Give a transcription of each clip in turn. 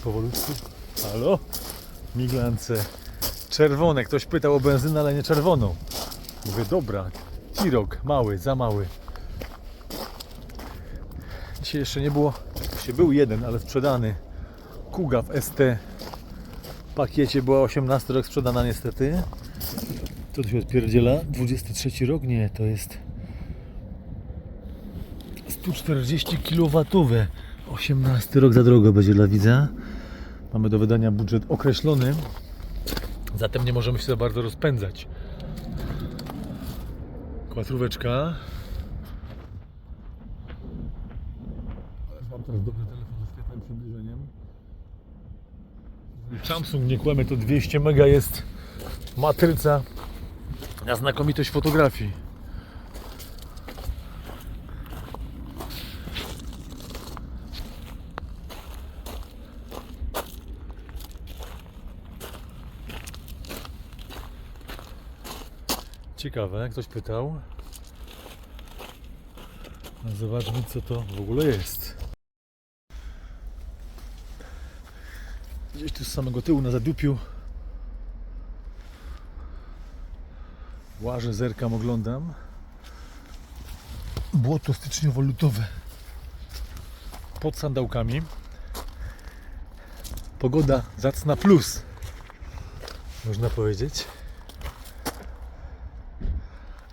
powolutku. Halo? Miglance. Czerwone. Ktoś pytał o benzynę, ale nie czerwoną. Mówię, dobra. Tirok, mały, za mały. Dzisiaj jeszcze nie było. Dzisiaj był jeden, ale sprzedany. Kuga w ST. pakiecie była 18 rok sprzedana niestety. Co tu się odpierdziela? 23 rok? Nie, to jest 140 kW. 18 rok za drogo będzie dla widza. Mamy do wydania budżet określony. Zatem nie możemy się za bardzo rozpędzać. Kłatróweczka. Ale mam teraz dobry telefon ze świetnym przybliżeniem. Samsung nie kłamie, to 200 mega jest matryca na znakomitość fotografii. Ciekawe, ktoś pytał. A Zobaczmy co to w ogóle jest. Gdzieś tu z samego tyłu na zadupiu. Łażę, zerkam, oglądam. Błoto styczniowo-lutowe. Pod sandałkami. Pogoda zacna plus. Można powiedzieć.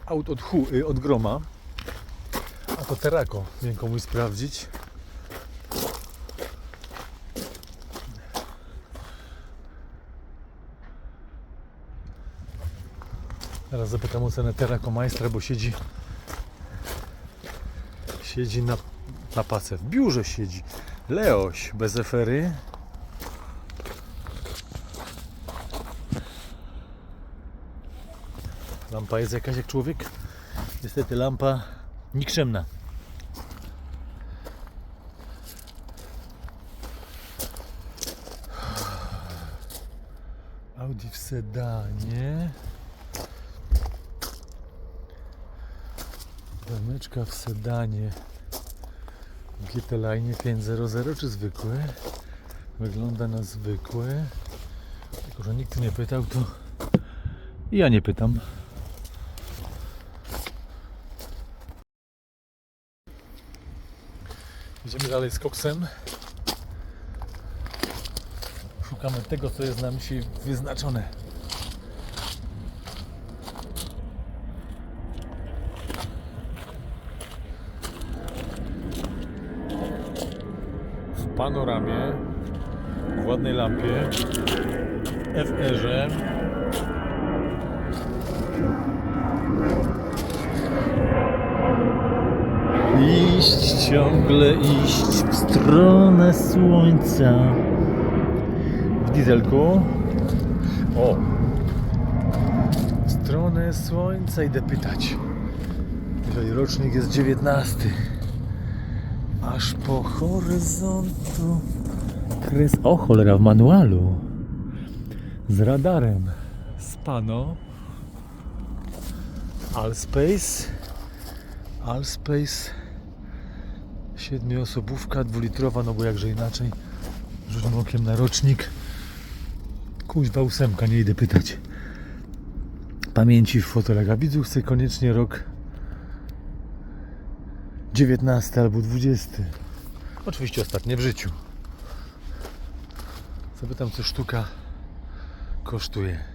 Aut od, hu, y, od groma. A to terako. Wiem komuś sprawdzić. Teraz zapytam o cenę Terako Majstra, bo siedzi siedzi na, na pace. W biurze siedzi. Leoś bez efery. Lampa jest jakaś jak człowiek. Niestety lampa nikczemna. Audi w sedanie. Rameczka w sedanie. GT Line 500 czy zwykły? Wygląda na zwykły. Tylko, że nikt nie pytał, to ja nie pytam. Idziemy dalej z koksem. Szukamy tego, co jest nam dzisiaj wyznaczone. w panoramie, w ładnej lampie, FR-ze. Ciągle iść w stronę słońca. W dieselku. O! W stronę słońca idę pytać. Jeżeli rocznik jest 19 aż po horyzontu kres. O cholera, w manualu. Z radarem. Spano. Allspace. Allspace. Siedmioosobówka, dwulitrowa, no bo jakże inaczej. Rzućmy okiem na rocznik. Kuźwa ósemka, nie idę pytać. Pamięci w fotelach. A chce koniecznie rok 19 albo 20. Oczywiście ostatnie w życiu. Zapytam, co sztuka kosztuje.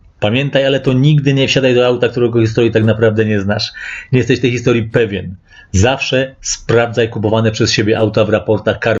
Pamiętaj, ale to nigdy nie wsiadaj do auta, którego historii tak naprawdę nie znasz. Nie jesteś tej historii pewien. Zawsze sprawdzaj kupowane przez siebie auta w raportach kar